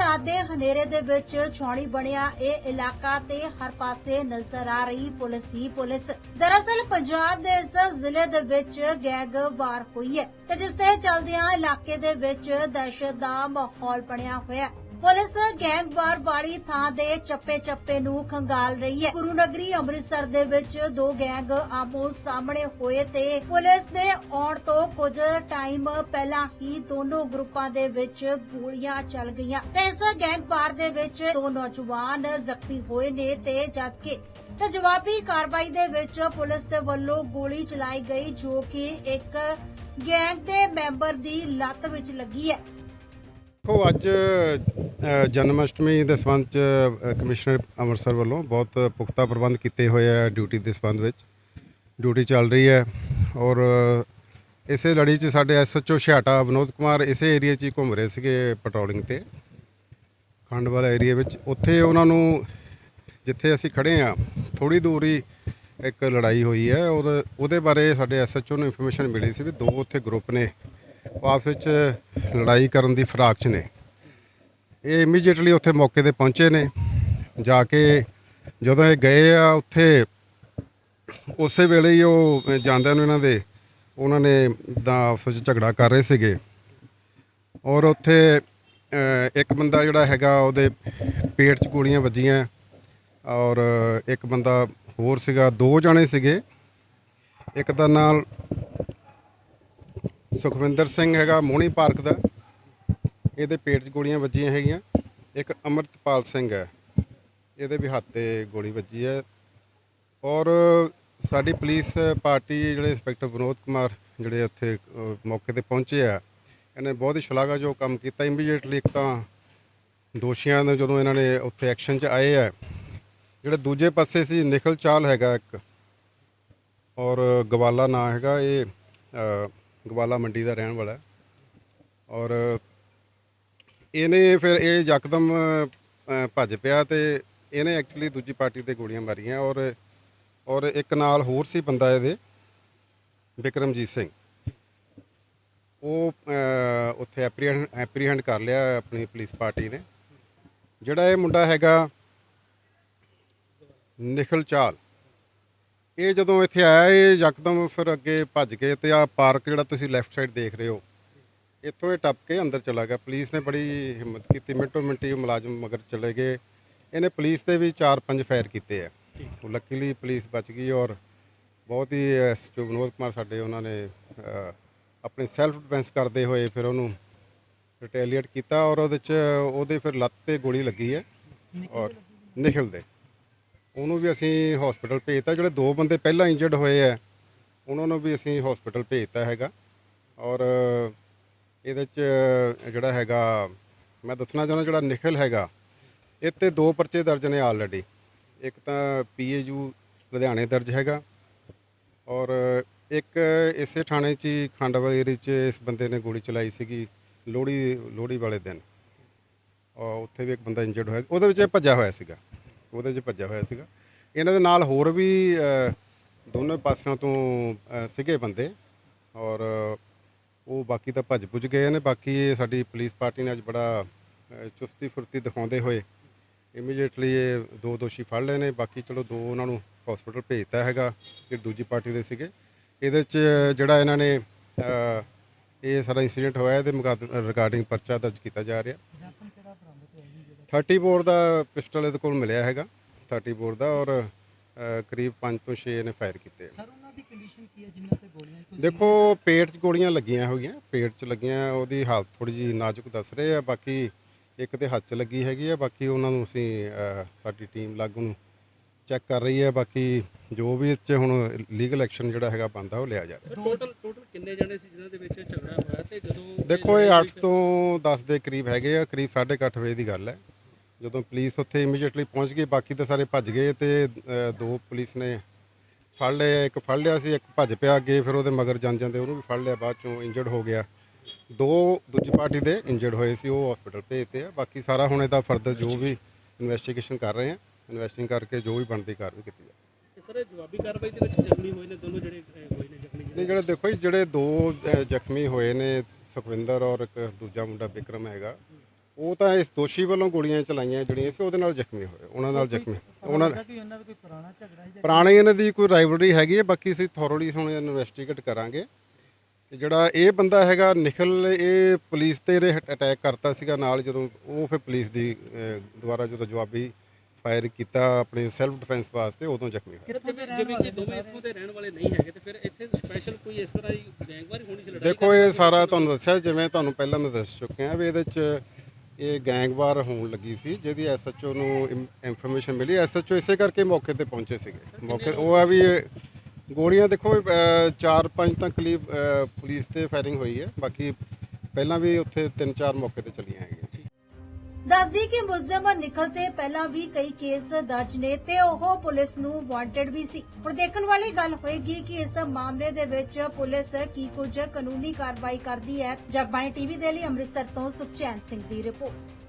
ਰਾਤ ਦੇ ਹਨੇਰੇ ਦੇ ਵਿੱਚ ਛਾਉਣੀ ਬਣਿਆ, ਇਹ ਇਲਾਕਾ ਤੇ ਹਰ ਪਾਸੇ ਨਜ਼ਰ ਆ ਰਹੀ ਪੁਲਿਸ ਹੀ ਪੁਲਿਸ। ਦਰਅਸਲ ਪੰਜਾਬ ਦੇ ਇਸ ਜ਼ਿਲ੍ਹੇ ਦੇ ਵਿੱਚ ਗੈਂਗ ਵਾਰ ਹੋਈ ਹੈ ਤੇ ਜਿਸ ਦੇ ਚਲਦਿਆਂ ਇਲਾਕੇ ਦੇ ਵਿੱਚ ਦਹਿਸ਼ਤ ਦਾ ਮਾਹੌਲ ਬਣਿਆ ਹੋਇਆ ਪੁਲਿਸ ਗੈਂਗਵਾਰ ਵਾਲੀ ਥਾਂ ਦੇ ਚੱਪੇ-ਚੱਪੇ ਨੂੰ ਖੰਗਾਲ ਰਹੀ ਹੈ। ਗੁਰੂ ਨਗਰੀ ਅੰਮ੍ਰਿਤਸਰ ਦੇ ਵਿੱਚ ਦੋ ਗੈਂਗ ਆਮੋ ਸਾਹਮਣੇ ਹੋਏ ਤੇ ਪੁਲਿਸ ਦੇ ਆਉਣ ਤੋਂ ਕੁਝ ਟਾਈਮ ਪਹਿਲਾਂ ਹੀ ਦੋਨੋਂ ਗਰੁੱਪਾਂ ਦੇ ਵਿੱਚ ਗੋਲੀਆਂ ਚੱਲ ਗਈਆਂ। ਤੇ ਇਸ ਗੈਂਗਵਾਰ ਦੇ ਵਿੱਚ ਦੋ ਨੌਜਵਾਨ ਜ਼ਖਮੀ ਹੋਏ ਨੇ ਤੇ ਜਦਕਿ ਤੇ ਜਵਾਬੀ ਕਾਰਵਾਈ ਦੇ ਵਿੱਚ ਪੁਲਿਸ ਦੇ ਵੱਲੋਂ ਗੋਲੀ ਚਲਾਈ ਗਈ ਜੋ ਕਿ ਇੱਕ ਗੈਂਗ ਦੇ ਮੈਂਬਰ ਦੀ ਲੱਤ ਵਿੱਚ ਲੱਗੀ ਹੈ। ਦੇਖੋ, ਅੱਜ ਜਨਮ ਅਸ਼ਟਮੀ ਦੇ ਸੰਬੰਧ ਚ ਕਮਿਸ਼ਨਰ ਅੰਮ੍ਰਿਤਸਰ ਵੱਲੋਂ ਬਹੁਤ ਪੁਖਤਾ ਪ੍ਰਬੰਧ ਕੀਤੇ ਹੋਏ ਆ ਡਿਊਟੀ ਦੇ ਸੰਬੰਧ ਵਿੱਚ। ਡਿਊਟੀ ਚੱਲ ਰਹੀ ਹੈ ਔਰ ਇਸੇ ਲੜੀ 'ਚ ਸਾਡੇ ਐਸਐਚਓ ਛਿਆਟਾ ਵਿਨੋਦ ਕੁਮਾਰ ਇਸੇ ਏਰੀਆ 'ਚ ਹੀ ਘੁੰਮ ਰਹੇ ਸੀਗੇ ਪੈਟਰੋਲਿੰਗ ਤੇ। ਖੰਡ ਵਾਲਾ ਏਰੀਆ ਵਿੱਚ। ਉੱਥੇ ਉਹਨਾਂ ਨੂੰ ਜਿੱਥੇ ਅਸੀਂ ਖੜੇ ਆ ਥੋੜੀ ਦੂਰ ਹੀ ਇੱਕ ਲੜਾਈ ਹੋਈ ਹੈ ਔਰ ਉਹਦੇ ਬਾਰੇ ਸਾਡੇ ਐਸਐਚਓ ਨੂੰ ਇਨਫੋਰਮੇਸ਼ਨ ਮਿਲੀ ਸੀ ਵੀ ਦੋ ਉੱਥੇ ਗਰੁੱਪ ਨੇ। ਆਪਸ ਵਿੱਚ ਲੜਾਈ ਕਰਨ ਦੀ ਫਰਾਕ 'ਚ ਨੇ। ਇਹ ਇਮੀਡੀਏਟਲੀ ਉੱਥੇ ਮੌਕੇ ਤੇ ਪਹੁੰਚੇ ਨੇ। ਜਾ ਕੇ ਜਦੋਂ ਇਹ ਗਏ ਆ ਉੱਥੇ, ਉਸੇ ਵੇਲੇ ਹੀ ਉਹ ਜਾਂਦਿਆਂ ਨੂੰ ਇਹਨਾਂ ਦੇ, ਉਹਨਾਂ ਨੇ ਦਾ ਆਪਸ ਵਿੱਚ ਝਗੜਾ ਕਰ ਰਹੇ ਸੀਗੇ। ਔਰ ਉੱਥੇ ਇੱਕ ਬੰਦਾ ਜਿਹੜਾ ਹੈਗਾ ਉਹਦੇ ਪੇਟ 'ਚ ਗੋਲੀਆਂ ਵੱਜੀਆਂ, ਔਰ ਇੱਕ ਬੰਦਾ ਹੋਰ ਸੀਗਾ, ਦੋ ਜਣੇ ਸੀਗੇ। ਇੱਕ ਦਾ ਨਾਲ ਸੁਖਵਿੰਦਰ ਸਿੰਘ ਹੈਗਾ ਮੋਹਣੀ ਪਾਰਕ ਦਾ। ਇਹਦੇ ਪੇਟ 'ਚ ਗੋਲੀਆਂ ਵੱਜੀਆਂ ਹੈਗੀਆਂ। ਇੱਕ ਅਮਰਤਪਾਲ ਸਿੰਘ ਹੈ। ਇਹਦੇ ਵੀ ਹੱਥ ਤੇ ਗੋਲੀ ਵੱਜੀ ਹੈ। ਔਰ ਸਾਡੀ ਪੁਲਿਸ ਪਾਰਟੀ ਜਿਹੜੇ ਇੰਸਪੈਕਟਰ ਵਿਨੋਦ ਕੁਮਾਰ ਜਿਹੜੇ ਉੱਥੇ ਅ, ਮੌਕੇ ਤੇ ਪਹੁੰਚੇ ਆ ਇਹਨੇ ਬਹੁਤ ਹੀ ਸ਼ਲਾਘਾਯੋਗ ਕੰਮ ਕੀਤਾ। ਇਮੀਡੀਏਟਲੀ ਇੱਕ ਤਾਂ ਦੋਸ਼ੀਆਂ ਨੂੰ ਜਦੋਂ ਇਹਨਾਂ ਨੇ ਉੱਥੇ ਐਕਸ਼ਨ 'ਚ ਆਏ ਆ ਜਿਹੜੇ ਦੂਜੇ ਪਾਸੇ ਸੀ ਨਿਖਲ ਚਾਲ ਹੈਗਾ ਇੱਕ ਔਰ ਗਵਾਲਾ ਨਾਂ ਹੈਗਾ ਇਹ ਅ, ਗਵਾਲਾ ਮੰਡੀ ਦਾ ਰਹਿਣ ਵਾਲਾ। ਹੈ। ਔਰ ਇਹਨੇ ਫਿਰ ਇਹ ਯਕਦਮ ਅ, ਭੱਜ ਪਿਆ ਤੇ ਇਹਨੇ ਐਕਚੁਅਲੀ ਦੂਜੀ ਪਾਰਟੀ ਤੇ ਗੋਲੀਆਂ ਮਾਰੀਆਂ ਔਰ ਔਰ ਇੱਕ ਨਾਲ ਹੋਰ ਸੀ ਬੰਦਾ ਇਹਦੇ ਵਿਕਰਮਜੀਤ ਸਿੰਘ। ਉਹ ਅ, ਉੱਥੇ ਐਪਰੀਹੈਂਡ ਐਪਰੀਹੈਂਡ ਕਰ ਲਿਆ ਆਪਣੀ ਪੁਲਿਸ ਪਾਰਟੀ ਨੇ। ਜਿਹੜਾ ਇਹ ਮੁੰਡਾ ਹੈਗਾ ਨਿਖਲ ਚਾਲ। ਇਹ ਜਦੋਂ ਇੱਥੇ ਆਇਆ ਇਹ ਯਕਦਮ ਫਿਰ ਅੱਗੇ ਭੱਜ ਕੇ ਤੇ ਆ ਪਾਰਕ ਜਿਹੜਾ ਤੁਸੀਂ ਲੈਫਟ ਸਾਈਡ ਦੇਖ ਰਹੇ ਹੋ ਇੱਥੋਂ ਇਹ ਟੱਪ ਕੇ ਅੰਦਰ ਚਲਾ ਗਿਆ। ਪੁਲਿਸ ਨੇ ਬੜੀ ਹਿੰਮਤ ਕੀਤੀ ਮਿੰਟੋ ਮਿੰਟੀ ਮੁਲਾਜ਼ਮ ਮਗਰ ਚਲੇ ਗਏ। ਇਹਨੇ ਪੁਲਿਸ ਤੇ ਵੀ 4-5 ਫਾਇਰ ਕੀਤੇ ਆ। ਉਹ ਲੱਕੀਲੀ ਪੁਲਿਸ ਬਚ ਗਈ ਔਰ ਬਹੁਤ ਹੀ ਐਸਪੀ ਵਿਨੋਦ ਕੁਮਾਰ ਸਾਡੇ ਉਹਨਾਂ ਨੇ ਆਪਣੇ ਸੈਲਫ ਡਿਫੈਂਸ ਕਰਦੇ ਹੋਏ ਫਿਰ ਉਹਨੂੰ ਰਿਟੈਲੀਏਟ ਕੀਤਾ ਔਰ ਉਹਦੇ ਚ ਉਹਦੇ ਫਿਰ ਲੱਤ ਤੇ ਗੋਲੀ ਲੱਗੀ ਹੈ ਔਰ ਨਿਖਲ ਦੇ ਉਹਨੂੰ ਵੀ ਅਸੀਂ ਹਸਪੀਟਲ ਭੇਜਤਾ। ਜਿਹੜੇ ਦੋ ਬੰਦੇ ਪਹਿਲਾਂ ਇੰਜਰਡ ਹੋਏ ਆ ਉਹਨਾਂ ਨੂੰ ਵੀ ਅਸੀਂ ਹਸਪੀਟਲ ਭੇਜਤਾ ਹੈਗਾ। ਔਰ ਇਹਦੇ ਚ ਜਿਹੜਾ ਹੈਗਾ ਮੈਂ ਦੱਸਣਾ ਚਾਹੁੰਦਾ ਜਿਹੜਾ ਨਿਖਲ ਹੈਗਾ ਇਹ ਤੇ ਦੋ ਪਰਚੇ ਦਰਜ ਨੇ ਆਲਰੇਡੀ ਇੱਕ ਤਾਂ ਪੀਏਯੂ ਲੁਧਿਆਣੇ ਦਰਜ ਹੈਗਾ ਔਰ ਇੱਕ ਇਸੇ ਥਾਣੇ 'ਚ ਹੀ ਖੰਡਵਾ ਏਰੀ 'ਚ ਇਸ ਬੰਦੇ ਨੇ ਗੋਲੀ ਚਲਾਈ ਸੀਗੀ ਲੋਹੜੀ ਲੋਹੜੀ ਵਾਲੇ ਦਿਨ। ਔਰ ਉੱਥੇ ਵੀ ਇੱਕ ਬੰਦਾ ਇੰਜਰਡ ਹੋਇਆ ਉਹਦੇ ਵਿੱਚ ਇਹ ਭੱਜਿਆ ਹੋਇਆ ਸੀਗਾ। ਉਹਦੇ ਵਿੱਚ ਭੱਜਿਆ ਹੋਇਆ ਸੀਗਾ। ਇਹਨਾਂ ਦੇ ਨਾਲ ਹੋਰ ਵੀ ਦੋਨੋਂ ਪਾਸਿਆਂ ਤੋਂ ਅ, ਸੀਗੇ ਬੰਦੇ ਔਰ ਉਹ ਬਾਕੀ ਤਾਂ ਭੱਜ ਪੁੱਜ ਗਏ ਨੇ ਬਾਕੀ ਇਹ ਸਾਡੀ ਪੁਲਿਸ ਪਾਰਟੀ ਨੇ ਅੱਜ ਬੜਾ ਅ, ਚੁਸਤੀ ਫੁਰਤੀ ਦਿਖਾਉਂਦੇ ਹੋਏ ਇਮੀਡੀਏਟਲੀ ਇਹ ਦੋ ਦੋਸ਼ੀ ਫੜ ਲਏ ਨੇ ਬਾਕੀ ਚਲੋ ਦੋ ਉਹਨਾਂ ਨੂੰ ਹਸਪੀਟਲ ਭੇਜਤਾ ਹੈਗਾ ਜਿਹੜੇ ਦੂਜੀ ਪਾਰਟੀ ਦੇ ਸੀਗੇ। ਇਹਦੇ ਚ ਜਿਹੜਾ ਇਹਨਾਂ ਨੇ ਅ, ਇਹ ਸਾਰਾ ਇਨਸੀਡੈਂਟ ਹੋਇਆ ਇਹਦੇ ਰਿਗਾਰਡਿੰਗ ਪਰਚਾ ਦਰਜ ਕੀਤਾ ਜਾ ਰਿਹਾ। 30 ਬੋਰ ਦਾ ਪਿਸਟਲ ਇਹਦੇ ਕੋਲ ਮਿਲਿਆ ਹੈਗਾ 30 ਬੋਰ ਦਾ ਔਰ ਅ, ਕਰੀਬ 5 ਤੋਂ 6 ਇਹਨੇ ਫਾਇਰ ਕੀਤੇ ਸਰ ਉਹਨਾਂ ਦੀ ਕੰਡੀਸ਼ਨ ਕੀ ਹੈ ਜਿਨ੍ਹਾਂ ਤੇ ਗੋਲੀਆਂ ਕੋਈ ਦੇਖੋ ਪੇਟ 'ਚ ਗੋਲੀਆਂ ਲੱਗੀਆਂ ਹੋਈਆਂ। ਪੇਟ 'ਚ ਲੱਗੀਆਂ ਉਹਦੀ ਹਾਲਤ ਥੋੜੀ ਜੀ ਨਾਜ਼ੁਕ ਦੱਸ ਰਹੇ ਆ। ਬਾਕੀ ਇੱਕ ਦੇ ਹੱਥ 'ਚ ਲੱਗੀ ਹੈਗੀ ਆ ਬਾਕੀ ਉਹਨਾਂ ਨੂੰ ਅਸੀਂ ਸਾਡੀ ਟੀਮ ਲਾਗੂ ਨੂੰ ਚੈੱਕ ਕਰ ਰਹੀ ਹੈ ਬਾਕੀ ਜੋ ਵੀ ਇਹ 'ਚ ਹੁਣ ਲੀਗਲ ਐਕਸ਼ਨ ਜਿਹੜਾ ਹੈਗਾ ਬੰਦਾ ਉਹ ਲਿਆ ਜਾ ਰਿਹਾ ਟੋਟਲ ਟੋਟਲ ਕਿੰਨੇ ਜਣੇ ਸੀ ਜਿਨ੍ਹਾਂ ਦੇ ਵਿੱਚ ਝਗੜਾ ਹੋਇਆ ਤੇ ਜਦੋਂ ਦੇਖੋ ਇਹ 8 ਤੋਂ 10 ਦੇ ਕਰੀਬ ਹੈਗੇ ਆ। ਕਰੀਬ 8:30 ਵਜੇ ਦੀ ਗੱਲ ਹੈ। ਜਦੋਂ ਪੁਲਿਸ ਉੱਥੇ ਇਮੀਡੀਏਟਲੀ ਪਹੁੰਚ ਗਈ ਬਾਕੀ ਤਾਂ ਸਾਰੇ ਭੱਜ ਗਏ ਤੇ ਅ, ਦੋ ਪੁਲਿਸ ਨੇ ਫੜ ਲਿਆ ਇੱਕ ਫੜ ਲਿਆ ਸੀ ਇੱਕ ਭੱਜ ਪਿਆ ਅੱਗੇ ਫਿਰ ਉਹਦੇ ਮਗਰ ਜਾਂ ਜਾਂਦੇ ਉਹਨੂੰ ਵੀ ਫੜ ਲਿਆ ਬਾਅਦ ਚੋਂ ਇੰਜਰਡ ਹੋ ਗਿਆ। ਦੋ ਦੂਜੀ ਪਾਰਟੀ ਦੇ ਇੰਜਰਡ ਹੋਏ ਸੀ ਉਹ ਹਸਪੀਟਲ ਭੇਜਤੇ ਆ। ਬਾਕੀ ਸਾਰਾ ਹੁਣ ਇਹਦਾ ਫਰਦਰ ਜੋ ਵੀ ਇਨਵੈਸਟੀਗੇਸ਼ਨ ਕਰ ਰਹੇ ਆ ਇਨਵੈਸਟਿੰਗ ਕਰਕੇ ਜੋ ਵੀ ਬਣਦੀ ਕਾਰਵਾਈ ਕੀਤੀ ਜਾਵੇ। ਸਰ ਜਵਾਬੀ ਕਾਰਵਾਈ ਦੇ ਵਿੱਚ ਜ਼ਖਮੀ ਹੋਏ ਨੇ ਦੋਨੋਂ ਜਿਹੜੇ ਹੋਏ ਨੇ ਜ਼ਖਮੀ ਨਹੀਂ ਜਿਹੜੇ ਦੇਖੋ ਜੀ ਜਿਹੜੇ ਦੋ ਜ਼ਖਮੀ ਹੋਏ ਨੇ ਸੁਖਵਿੰਦਰ ਔਰ ਇੱਕ ਦੂਜਾ ਮੁੰਡਾ ਵਿਕਰਮ ਹੈਗਾ। ਉਹ ਤਾਂ ਇਸ ਦੋਸ਼ੀ ਵੱਲੋਂ ਗੋਲੀਆਂ ਚਲਾਈਆਂ ਜਿਹੜੀਆਂ ਸੀ ਉਹਦੇ ਨਾਲ ਜ਼ਖਮੀ ਹੋਏ ਉਹਨਾਂ ਨਾਲ ਜ਼ਖਮੀ ਉਹਨਾਂ ਇਹਨਾਂ ਦਾ ਕੋਈ ਪੁਰਾਣਾ ਝਗੜਾ ਹੈ ਜਾਂ ਪੁਰਾਣੇ ਇਹਨਾਂ ਦੀ ਕੋਈ ਰਾਈਵਲਰੀ ਹੈਗੀ ਹੈ ਬਾਕੀ ਅਸੀਂ ਥੋਰਲੀ ਹੁਣ ਇਨਵੈਸਟੀਗੇਟ ਕਰਾਂਗੇ। ਤੇ ਜਿਹੜਾ ਇਹ ਬੰਦਾ ਹੈਗਾ ਨਿਖਲ ਇਹ ਪੁਲਿਸ ਤੇ ਅਟੈਕ ਕਰਤਾ ਸੀਗਾ ਨਾਲ ਜਦੋਂ ਉਹ ਫਿਰ ਪੁਲਿਸ ਦੀ ਅਹ, ਦੁਆਰਾ ਜਦੋਂ ਜਵਾਬੀ ਫਾਇਰ ਕੀਤਾ ਆਪਣੇ ਸੈਲਫ ਡਿਫੈਂਸ ਵਾਸਤੇ ਉਦੋਂ ਜ਼ਖਮੀ ਹੋਇਆ ਜਿਵੇਂ ਕਿ ਦੋਵੇਂ ਇੱਥੋਂ ਦੇ ਰਹਿਣ ਵਾਲੇ ਨਹੀਂ ਹੈਗੇ ਤੇ ਫਿਰ ਇੱਥੇ ਸਪੈਸ਼ਲ ਕੋਈ ਇਸ ਤਰ੍ਹਾਂ ਦੀ ਗੈਂਗਵਾਰ ਹੋਣੀ ਸੀ ਲੜਾਈ ਦੇਖੋ ਇਹ ਸਾਰਾ ਤੁਹਾਨੂੰ ਦੱਸਿਆ ਜਿਵੇਂ ਤੁਹਾਨੂੰ ਪਹਿਲਾਂ ਮੈਂ ਦੱਸ ਚੁੱਕਿਆ ਵੀ ਇਹਦੇ 'ਚ ਇਹ ਗੈਂਗਵਾਰ ਹੋਣ ਲੱਗੀ ਸੀ ਜਿਹਦੀ ਐਸਐਚਓ ਨੂੰ ਇਨਫੋਰਮੇਸ਼ਨ ਮਿਲੀ। ਐਸਐਚਓ ਇਸੇ ਕਰਕੇ ਮੌਕੇ ਤੇ ਪਹੁੰਚੇ ਸੀਗੇ। ਮੌਕੇ ਉਹ ਆ ਵੀ ਗੋਲੀਆਂ ਦੇਖੋ ਵੀ, ਅਹ, ਚਾਰ ਪੰਜ ਤਾਂ ਕਲੀਬ ਅਹ, ਪੁਲਿਸ ਤੇ ਫਾਇਰਿੰਗ ਹੋਈ ਹੈ। ਬਾਕੀ ਪਹਿਲਾਂ ਵੀ ਉੱਥੇ ਤਿੰਨ ਚਾਰ ਮੌਕੇ ਤੇ ਚੱਲੀਆਂ ਦੱਸਦੀ ਕਿ ਮੁਲਜ਼ਮ ਨਿਖਲ ਤੇ ਪਹਿਲਾਂ ਵੀ ਕਈ ਕੇਸ ਦਰਜ ਨੇ ਤੇ ਉਹ ਪੁਲਿਸ ਨੂੰ ਵਾਂਟਡ ਵੀ ਸੀ। ਹੁਣ ਦੇਖਣ ਵਾਲੀ ਗੱਲ ਹੋਏਗੀ ਕਿ ਇਸ ਮਾਮਲੇ ਦੇ ਵਿੱਚ ਪੁਲਿਸ ਕੀ ਕੁਝ ਕਾਨੂੰਨੀ ਕਾਰਵਾਈ ਕਰਦੀ ਹੈ। ਜਗਬਾਣੀ ਟੀਵੀ ਦੇ ਲਈ ਅੰਮ੍ਰਿਤਸਰ ਤੋਂ ਸੁਖਚੈਨ ਸਿੰਘ ਦੀ ਰਿਪੋਰਟ।